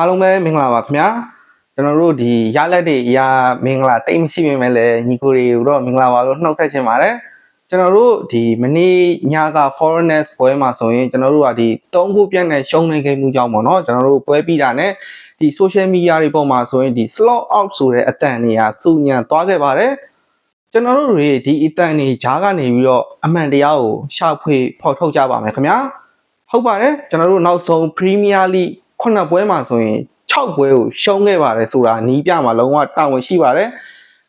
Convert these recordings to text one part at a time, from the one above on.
အားလုံးပဲမင်္ဂလာပါခင်ဗျာကျွန်တော်တို့ဒီရလက်တွေအရာမင်္ဂလာတိတ်မရှိပေမဲ့လည်းညီကိုတွေကိုတော့မင်္ဂလာပါလို့နှုတ်ဆက်ချင်ပါတယ်ကျွန်တော်တို့ဒီမနေ့ညက foreigners ပွဲမှာဆိုရင်ကျွန်တော်တို့ကဒီ၃ခုပြတ်နဲ့ရှုံးနေခဲ့မှုကြောင့်ပေါ့နော်ကျွန်တော်တို့ပွဲပြီးတာနဲ့ဒီ social media တွေပေါ်မှာဆိုရင်ဒီ slot out ဆိုတဲ့အတန်တွေကစုညံသွားခဲ့ပါတယ်ကျွန်တော်တို့တွေဒီအတန်တွေဂျားကနေပြီးတော့အမှန်တရားကိုရှာဖွေဖော်ထုတ်ကြပါမယ်ခင်ဗျာဟုတ်ပါတယ်ကျွန်တော်တို့နောက်ဆုံး Premier League ခုနှစ်ပွဲမှာဆိုရင်6ပွဲကိုရှုံးခဲ့ပါတယ်ဆိုတာနီးပြမှာလုံးဝတာဝန်ရှိပါတယ်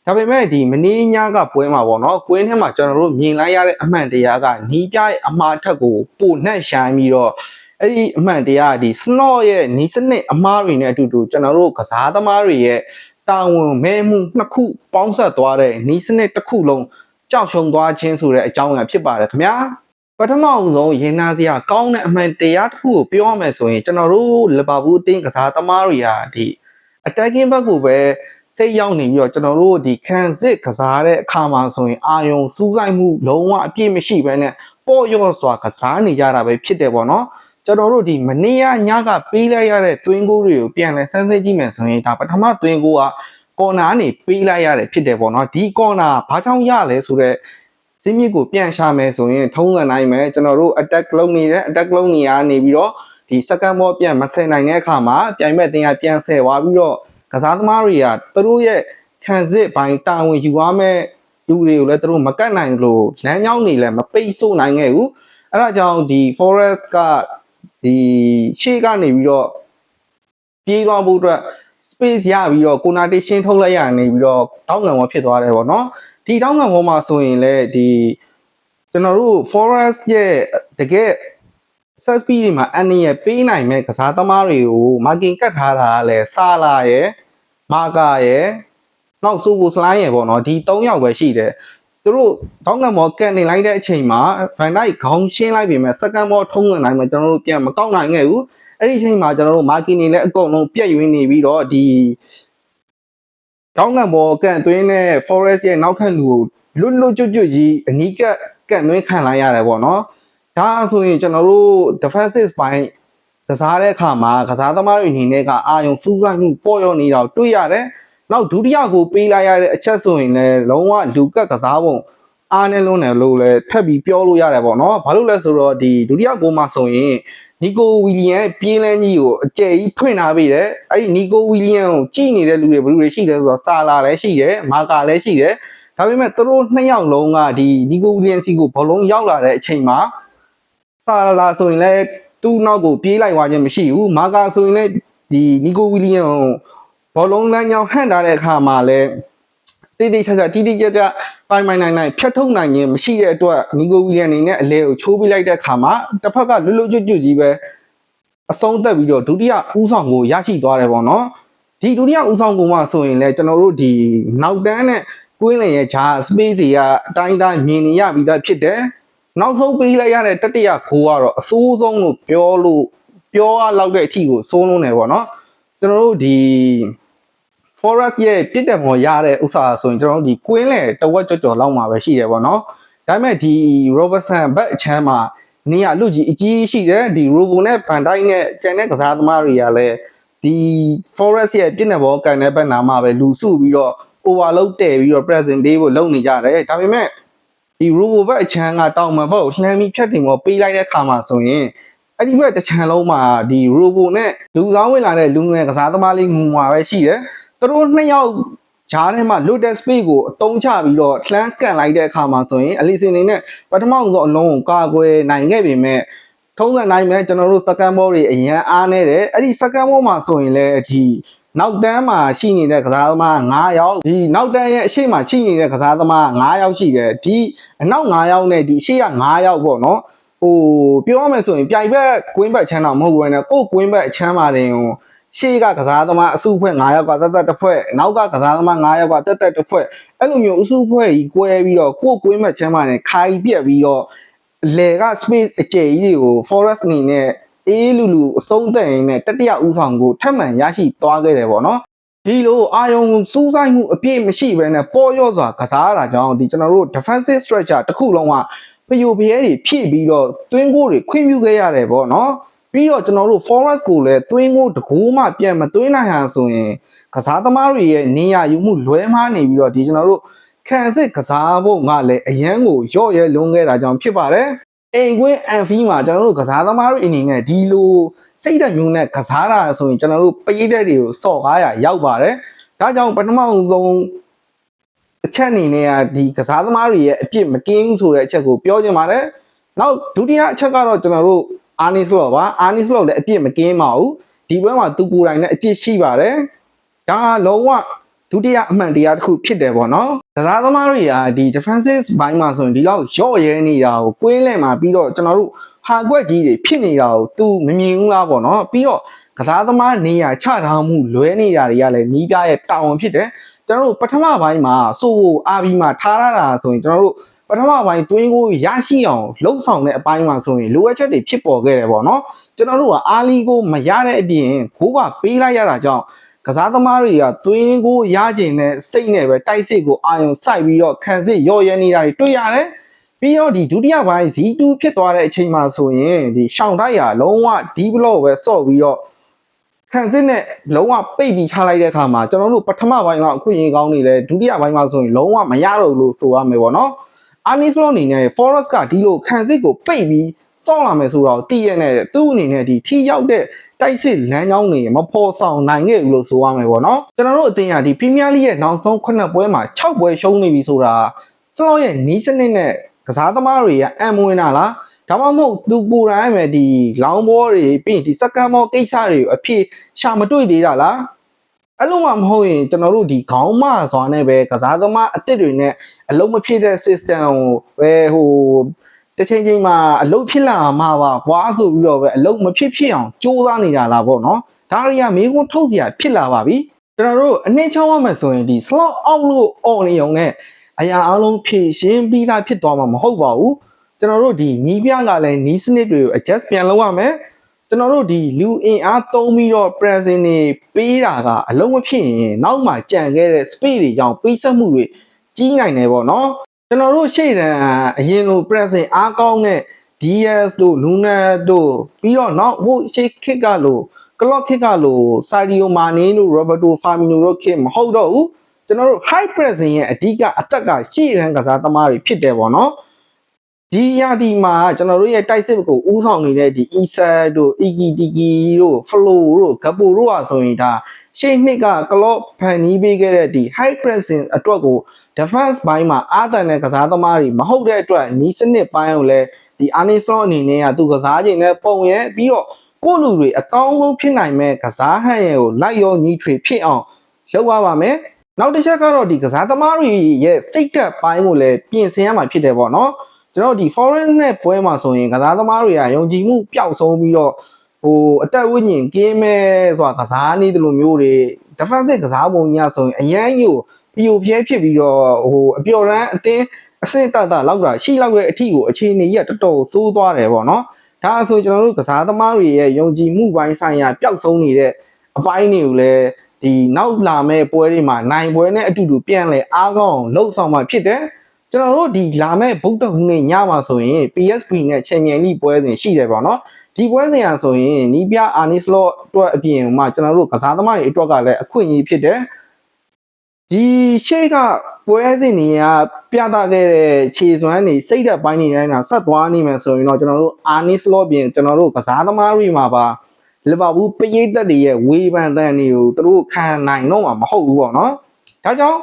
ဒါပေမဲ့ဒီမင်းညကပွဲမှာပေါ့နော်ကွင်းထဲမှာကျွန်တော်တို့မြင်လိုက်ရတဲ့အမှန်တရားကနီးပြရဲ့အမှားထက်ကိုပိုနှက်ရှိုင်းပြီးတော့အဲ့ဒီအမှန်တရားဒီ snot ရဲ့နီးစနစ်အမှားတွေနဲ့အတူတူကျွန်တော်တို့ကစားသမားတွေရဲ့တာဝန်မဲမှုနှစ်ခုပေါင်းဆက်သွားတဲ့နီးစနစ်တစ်ခုလုံးကြောက်ရှုံသွားခြင်းဆိုတဲ့အကြောင်းအရာဖြစ်ပါတယ်ခင်ဗျာ ပထမအောင်ဆုံးရင်နာစရာကောင်းတဲ့အမှန်တရားတစ်ခုကိုပြောရမယ်ဆိုရင်ကျွန်တော်တို့လီဗာပူးအသင်းကစားသမားတွေဟာဒီ attacking ဘက်ကိုပဲစိတ်ရောက်နေပြီးတော့ကျွန်တော်တို့ဒီခံစစ်ကစားတဲ့အခါမှာဆိုရင်အာယုံစူးစိုက်မှုလုံးဝအပြည့်မရှိဘဲနဲ့ပေါ့ရော့စွာကစားနေကြတာပဲဖြစ်တယ်ပေါ့နော်ကျွန်တော်တို့ဒီမနေ့ကညကပေးလိုက်ရတဲ့တွင်းကိုတွေကိုပြန်လဲစမ်းစစ်ကြည့်မယ်ဆိုရင်ဒါပထမတွင်းကိုကကော်နာကနေပေးလိုက်ရတယ်ဖြစ်တယ်ပေါ့နော်ဒီကော်နာဘာကြောင့်ရလဲဆိုတော့ စင်းမြစ်ကိုပြန်ရှာမယ်ဆိုရင်ထုံးစံတိုင်းပဲကျွန်တော်တို့ attack လုပ်နေတဲ့ attack လုပ်နေရနေပြီးတော့ဒီ second ball ပြန်မဆယ်နိုင်တဲ့အခါမှာပြိုင်မဲ့တင်ရပြန်ဆယ်သွားပြီးတော့ကစားသမားတွေကသူတို့ရဲ့ခံစစ်ပိုင်းတာဝန်ယူရမယ့်လူတွေကိုလည်းသူတို့မကတ်နိုင်လို့လမ်းကြောင်းတွေလည်းမပိတ်ဆို့နိုင်ခဲ့ဘူးအဲဒါကြောင့်ဒီ forest ကဒီရှေ့ကနေပြီးတော့ပြေးသွားဖို့အတွက် space ရပြီးတော့ corner တစ်ရှင်းထုတ်လိုက်ရနေပြီးတော့တောင်းငံဝဖြစ်သွားတယ်ပေါ့နော် ဒီတောင်းငံပေါ်မှာဆိုရင်လည်းဒီကျွန်တော်တို့ forest ရဲ့တကယ် set speed တွေမှာအန်နီရဲ့ပေးနိုင်မဲ့ကစားသမားတွေကို marking ကတ်ထားတာကလည်းစာလာရဲ့မာကာရဲ့နောက်ဆိုဘူစလိုင်းရဲ့ပေါ့နော်ဒီ၃ယောက်ပဲရှိတယ်သူတို့တောင်းငံပေါ်ကန်နေလိုက်တဲ့အချိန်မှာ Van Dijk ခေါင်းရှင်းလိုက်ပြီမဲ့ second ball ထုံးဝင်နိုင်မှာကျွန်တော်တို့ပြန်မကောက်နိုင်ခဲ့ဘူးအဲ့ဒီအချိန်မှာကျွန်တော်တို့ marking တွေလည်းအကုန်လုံးပြက်ယွင်းနေပြီးတော့ဒီ တောင်းငံပေါ်ကန်သွင်းတဲ့ forest ရဲ့နောက်ခန့်လူကိုလွတ်လွတ်ကျွတ်ကျွတ်ကြီးအနီးကပ်ကန်သွင်းခံလိုက်ရတယ်ပေါ့နော်ဒါဆိုရင်ကျွန်တော်တို့ defensive ဘိုင်းကစားတဲ့အခါမှာကစားသမားတွေအနေနဲ့ကအာယုံစူးစိုက်မှုပေါ်ရောနေတာကိုတွေ့ရတယ်နောက်ဒုတိယကိုပေးလိုက်ရတဲ့အချက်ဆိုရင်လည်းလုံးဝလူကပ်ကစားပုံ အားနဲ့လုံးတယ်လို့လည်းထပ်ပြီးပြောလို့ရတယ်ပေါ့နော်ဘာလို့လဲဆိုတော့ဒီဒုတိယကိုမှဆိုရင်နီကိုဝီလီယံရဲ့ပြေးလန်းကြီးကိုအကျယ်ကြီးဖွင့်ထားပေးတယ်။အဲ့ဒီနီကိုဝီလီယံကိုကြည့်နေတဲ့လူတွေဘယ်လူတွေရှိလဲဆိုတော့ဆာလာလည်းရှိတယ်၊မာကာလည်းရှိတယ်။ဒါပေမဲ့သူတို့နှစ်ယောက်လုံးကဒီနီကိုဝီလီယံစီကိုဘောလုံးရောက်လာတဲ့အချိန်မှာဆာလာဆိုရင်လည်းသူ့နောက်ကိုပြေးလိုက်သွားခြင်းမရှိဘူး။မာကာဆိုရင်လည်းဒီနီကိုဝီလီယံကိုဘောလုံးလမ်းကြောင်းဟန့်ထားတဲ့အခါမှာလည်း တိတိကျကျတိတိကျကျပိုင်ပိုင်နိုင်နိုင်ဖြတ်ထုတ်နိုင်ခြင်းမရှိတဲ့အတွက်နီကိုဝီလီယံအနေနဲ့အလဲကိုချိုးပြလိုက်တဲ့အခါမှာတစ်ဖက်ကလွတ်လွတ်ကျွတ်ကျွတ်ကြီးပဲအဆုံးသက်ပြီးတော့ဒုတိယဦးဆောင်ကိုရရှိသွားတယ်ပေါ့နော်ဒီဒုတိယဦးဆောင်ကိုမှဆိုရင်လည်းကျွန်တော်တို့ဒီနောက်တန်းနဲ့ကွင်းလင်ရဲ့ဂျာ space တွေကအတိုင်းအတိုင်းမြင်နေရပြီးသားဖြစ်တယ်နောက်ဆုံးပေးလိုက်ရတဲ့တတိယခိုးကတော့အဆိုးဆုံးလို့ပြောလို့ပြောရလောက်တဲ့အထိကိုစိုးလုံးနေပေါ့နော်ကျွန်တော်တို့ဒီ forest ရဲ့ပြစ်တဲ့ပေါ်ရတဲ့ဥစ္စာဆိုရင်ကျွန်တော်တို့ဒီကွင်းလယ်တဝက်ကြော်ကြော်လောက်မှာပဲရှိတယ်ပေါ့နော်ဒါပေမဲ့ဒီ Robertson ဘက်အချမ်းမှာနေရလူကြီးအကြီးရှိတယ်ဒီ Robo နဲ့ Van Dijk နဲ့ကျန်တဲ့ကစားသမားတွေကလည်းဒီ Forest ရဲ့ပြစ်နေဘောကန်တဲ့ဘက်နာမှာပဲလူစုပြီးတော့ overload တည်ပြီးတော့ present ပေးဖို့လုပ်နေကြတယ်ဒါပေမဲ့ဒီ Robo ဘက်အချမ်းကတောင်မှဘက်ကိုလှမ်းပြီးဖြတ်တင်ပေါ်ပေးလိုက်တဲ့ခါမှာဆိုရင်အဲ့ဒီဘက်တစ်ချမ်းလုံးမှာဒီ Robo နဲ့လူဆောင်ဝင်လာတဲ့လူငယ်ကစားသမားလေးငူမှာပဲရှိတယ် သူတို့နှစ်ယောက်ဂျားထဲမှာ loaded space ကိုအတုံးချပြီးတော့လှမ်းကန်လိုက်တဲ့အခါမှာဆိုရင်အလီစင်နေနဲ့ပထမဆုံးအလုံးကိုကာကွယ်နိုင်ခဲ့ပေမဲ့ထုံးစံတိုင်းပဲကျွန်တော်တို့ second ball တွေအရန်အားနေတယ်အဲ့ဒီ second ball မှာဆိုရင်လည်းဒီနောက်တန်းမှာရှိနေတဲ့ကစားသမား9ယောက်ဒီနောက်တန်းရဲ့အရှိမရှိနေတဲ့ကစားသမား9ယောက်ရှိတယ်ဒီအနောက်9ယောက်နဲ့ဒီအရှိက9ယောက်ပေါ့နော်ဟိုပြောရမယ်ဆိုရင်ပြိုင်ဘက်ကွင်းဘက်ချမ်းတော့မဟုတ်ဘူးနဲ့ကိုယ်ကွင်းဘက်အချမ်းပါတယ်ဟို ရှေ့ကကစားသမားအစုအဖွဲ့9ယောက်ကတက်တက်တစ်ဖွဲ့နောက်ကကစားသမား9ယောက်ကတက်တက်တစ်ဖွဲ့အဲ့လိုမျိုးအစုအဖွဲ့ကြီး꿰ပြီးတော့ကိုယ်ကွင်းမဲ့ချမ်းပါနဲ့ခိုင်ပြက်ပြီးတော့လေက space အကျယ်ကြီးတွေကို forest အနေနဲ့အေးလူလူအဆုံးသက်ရင်းနဲ့တတိယဦးဆောင်ကိုထပ်မံရရှိသွားခဲ့တယ်ပေါ့နော်ဒီလိုအာယုံစူးစိုက်မှုအပြည့်မရှိဘဲနဲ့ပေါ်ရော့စွာကစားရတာကြောင့်ဒီကျွန်တော်တို့ defensive structure တစ်ခုလုံးကပျို့ပြဲတွေဖြည့်ပြီးတော့တွင်းကိုတွေခွင့်ပြုခဲ့ရတယ်ပေါ့နော် ပြီးတော့ကျွန်တော်တို့ forest ကိုလည်းသွင်းကိုတကူမှပြန်မသွင်းနိုင်ဟန်ဆိုရင်ကစားသမားတွေရဲ့နေရယူမှုလွဲမှားနေပြီးတော့ဒီကျွန်တော်တို့ခံစစ်ကစားဖို့ငါလည်းအရန်ကိုရော့ရဲလွန်ခဲ့တာကြောင့်ဖြစ်ပါတယ်အိမ်ကွင်းအန်ဖီမှာကျွန်တော်တို့ကစားသမားတွေအနေနဲ့ဒီလိုစိတ်ဓာတ်မျိုးနဲ့ကစားတာဆိုရင်ကျွန်တော်တို့ပရိသတ်တွေကိုစော့ကားရရောက်ပါတယ်ဒါကြောင့်ပထမဆုံးအချက်အနေနဲ့ကဒီကစားသမားတွေရဲ့အပြစ်မကင်းဘူးဆိုတဲ့အချက်ကိုပြောချင်ပါတယ်နောက်ဒုတိယအချက်ကတော့ကျွန်တော်တို့ အာနီစလော့ပါအာနီစလော့လည်းအပြစ်မကင်းပါဘူးဒီဘက်မှာသူကိုယ်တိုင်လည်းအပြစ်ရှိပါတယ်ဒါကလုံးဝဒုတိယအမှန်တရားတစ်ခုဖြစ်တယ်ပေါ့နော်ကစားသမားတွေကဒီ defensive ဘိုင်းမှာဆိုရင်ဒီလောက်ရော့ရဲနေတာကိုကွင်းလန့်မှာပြီးတော့ကျွန်တော်တို့ဟာကွက်ကြီးတွေဖြစ်နေတာကို तू မမြင်ဘူးလားပေါ့နော်ပြီးတော့ကစားသမားနေရာချထားမှုလွဲနေတာတွေကလည်းနီးပြရဲ့တာဝန်ဖြစ်တယ်ကျွန်တော်တို့ပထမပိုင်းမှာစိုးကိုအာဘီမှာထားရတာဆိုရင်ကျွန်တော်တို့ ပထမပိုင်းတွင်းကိုရရှိအောင်လှုပ်ဆောင်တဲ့အပိုင်းမှာဆိုရင်လိုအပ်ချက်တွေဖြစ်ပေါ်ခဲ့တယ်ပေါ့နော်ကျွန်တော်တို့ကအာလီကိုမရတဲ့အပြင်ဂိုးကပေးလိုက်ရတာကြောင့်ကစားသမားတွေကတွင်းကိုရကျင်တဲ့စိတ်နဲ့ပဲတိုက်စစ်ကိုအာရုံစိုက်ပြီးတော့ခံစစ်ရော့ရဲနေတာတွေတွေ့ရတယ်ပြီးတော့ဒီဒုတိယပိုင်း Z2 ဖြစ်သွားတဲ့အချိန်မှာဆိုရင်ဒီရှောင်းတိုက်ရလုံးဝဒီဘလော့ပဲစော့ပြီးတော့ခံစစ်နဲ့လုံးဝပိတ်ပြီးချလိုက်တဲ့အခါမှာကျွန်တော်တို့ပထမပိုင်းကအခွင့်အရေးကောင်းနေလဲဒုတိယပိုင်းမှာဆိုရင်လုံးဝမရတော့ဘူးလို့ဆိုရမယ်ပေါ့နော် အာနီစလောအနေနဲ့ Forest ကဒီလိုခံစစ်ကိုပိတ်ပြီးစောင့်လာမယ်ဆိုတော့တည်ရတဲ့သူ့အနေနဲ့ဒီထိရောက်တဲ့တိုက်စစ်လမ်းကြောင်းတွေမဖော်ဆောင်နိုင်ခဲ့ဘူးလို့ဆိုရမယ်ပေါ့နော်ကျွန်တော်တို့အသင်းကဒီ Premier League ရဲ့နောက်ဆုံး9ပွဲမှာ6ပွဲရှုံးနေပြီဆိုတာစလော့ရဲ့နီးစနစ်နဲ့ကစားသမားတွေကအံမွေးတာလားဒါမှမဟုတ်သူကိုယ်တိုင်ပဲဒီလောင်းဘောတွေပြီးရင်ဒီစက္ကန့်ဘောကိစ္စတွေကိုအဖြစ်ရှာမတွေ့သေးတာလား အဲ့လိုမှမဟုတ်ရင်ကျွန်တော်တို့ဒီခေါင်းမစွာနဲ့ပဲကစားသမားအစ်စ်တွေနဲ့အလုံးမဖြစ်တဲ့ system ကိုပဲဟိုတစ်ချိန်ချိန်မှာအလုံးဖြစ်လာမှာပါဘွားဆိုပြီးတော့ပဲအလုံးမဖြစ်ဖြစ်အောင်ကြိုးစားနေတာလားပေါ့နော်ဒါရီကမေးခွန်းထုတ်စရာဖြစ်လာပါပြီကျွန်တော်တို့အနှိမ့်ချောင်းရမယ်ဆိုရင်ဒီ slot out လို့ on နေုံနဲ့အရာအလုံးဖြည့်ရှင်းပြီးသားဖြစ်သွားမှာမဟုတ်ပါဘူးကျွန်တော်တို့ဒီနီးပြကလည်းနီးစနစ်တွေကို adjust ပြန်လုပ်ရမယ် ကျွန်တော်တို့ဒီလူအင်အားသုံးပြီးတော့ present တွေပေးတာကအလုံးမဖြစ်ရင်နောက်မှကြံခဲ့တဲ့ space တွေကြောင့်ပေးဆက်မှုတွေကြီးနိုင်တယ်ပေါ့နော်ကျွန်တော်တို့ရှေ့တန်းအရင်လို present အားကောင်းတဲ့ DS တို့ Luna တို့ပြီးတော့နောက်ဟိုရှေ့ခစ်ကလို့ clock ခစ်ကလို့ Sadio Mane တို့ Roberto Firmino တို့ခစ်မဟုတ်တော့ဘူးကျွန်တော်တို့ high pressing ရဲ့အဓိကအတက်ကရှေ့တန်းကစားသမားတွေဖြစ်တယ်ပေါ့နော် ဒီရာဒီမှာကျွန်တော်တို့ရဲ့တိုက်စစ်ကိုဥဆောင်နေတဲ့ဒီ Isa တို့ Iki Tiki တို့ Flow တို့ Gapo တို့อ่ะဆိုရင်ဒါရှေ့နှစ်က Klopp ဖန်နီးပေးခဲ့တဲ့ဒီ high pressing အတွက်ကို defense ဘိုင်းမှာအားတန်တဲ့ကစားသမားတွေမဟုတ်တဲ့အတွက်နီးစနစ်ပိုင်းကိုလည်းဒီ Arne Slot အနေနဲ့ကသူကစားခြင်းနဲ့ပုံရဲပြီးတော့ကိုလူတွေအကောင်းဆုံးဖြစ်နိုင်မဲ့ကစားဟန်ရဲ့ကိုလိုက်ရောညီထွေဖြစ်အောင်လုပ်ရပါမယ်နောက်တစ်ချက်ကတော့ဒီကစားသမားတွေရဲ့စိတ်ဓာတ်ပိုင်းကိုလည်းပြင်ဆင်ရမှာဖြစ်တယ်ပေါ့နော် ကျွန်တော်ဒီ foreign နဲ့ပွဲမှာဆိုရင်ကစားသမားတွေကယုံကြည်မှုပျောက်ဆုံးပြီးတော့ဟိုအသက်ဝိညာဉ်ကင်းမဲ့ဆိုတာကစားနေတယ်လို့မျိုးတွေ defensive ကစားပုံကြီးဆိုရင်အရန်ကြီးကိုပီယိုပြဲဖြစ်ပြီးတော့ဟိုအပျော်ရန်အတင်းအဆင့်တတလောက်တာရှိလောက်တဲ့အထီကိုအခြေအနေကြီးကတော်တော်ဆိုးသွားတယ်ပေါ့နော်ဒါဆိုကျွန်တော်တို့ကစားသမားတွေရဲ့ယုံကြည်မှုပိုင်းဆိုင်ရာပျောက်ဆုံးနေတဲ့အပိုင်းတွေကိုလည်းဒီနောက်လာမဲ့ပွဲတွေမှာနိုင်ပွဲနဲ့အတူတူပြန်လဲအားကောင်းလှုပ်ဆောင်မှဖြစ်တယ် ကျွန်တော်တို့ဒီလာမဲ့ဗုဒ္ဓဟူးနေ့ညမှာဆိုရင် PSP နဲ့ချန်ပီယံလိပွဲစဉ်ရှိတယ်ပေါ့နော်ဒီပွဲစဉ်ဟာဆိုရင်နီးပြအာနီစလော့အတွက်အပြင်မှာကျွန်တော်တို့ကစားသမားတွေအတွက်ကလည်းအခွင့်အရေးဖြစ်တယ်ဒီရှေ့ကပွဲစဉ်တွေကပြသခဲ့တဲ့ခြေစွမ်းတွေစိတ်ဓာတ်ပိုင်းတွေတိုင်းကဆက်သွားနေမယ်ဆိုရင်တော့ကျွန်တော်တို့အာနီစလော့ပြင်ကျွန်တော်တို့ကစားသမားတွေမှာပါလီဗာပူးပရိသတ်တွေရဲ့ဝေဖန်တဲ့နေကိုသူတို့ခံနိုင်တော့မှာမဟုတ်ဘူးပေါ့နော်ဒါကြောင့်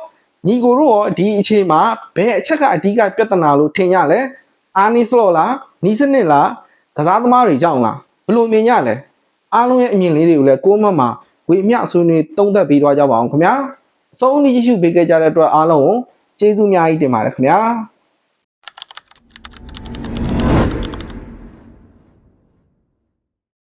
ညီကိုတို့ရောဒီအချိန်မှာဘယ်အချက်ကအဓိကပြဿနာလို့ထင်ကြလဲအာနီစလော့လားနီးစနစ်လားကစားသမားတွေကြောင့်လားဘယ်လိုမြင်ကြလဲအားလုံးရဲ့အမြင်လေးတွေကိုလည်းကိုးမတ်မှာဝေမျှဆွေးနွေးသုံးသပ်ပေးသွားကြပါအောင်ခင်ဗျာအဆုံးအထိကြည့်ရှုပေးခဲ့ကြတဲ့အတွက်အားလုံးကိုကျေးဇူးအများကြီးတင်ပါတယ်ခင်ဗျာ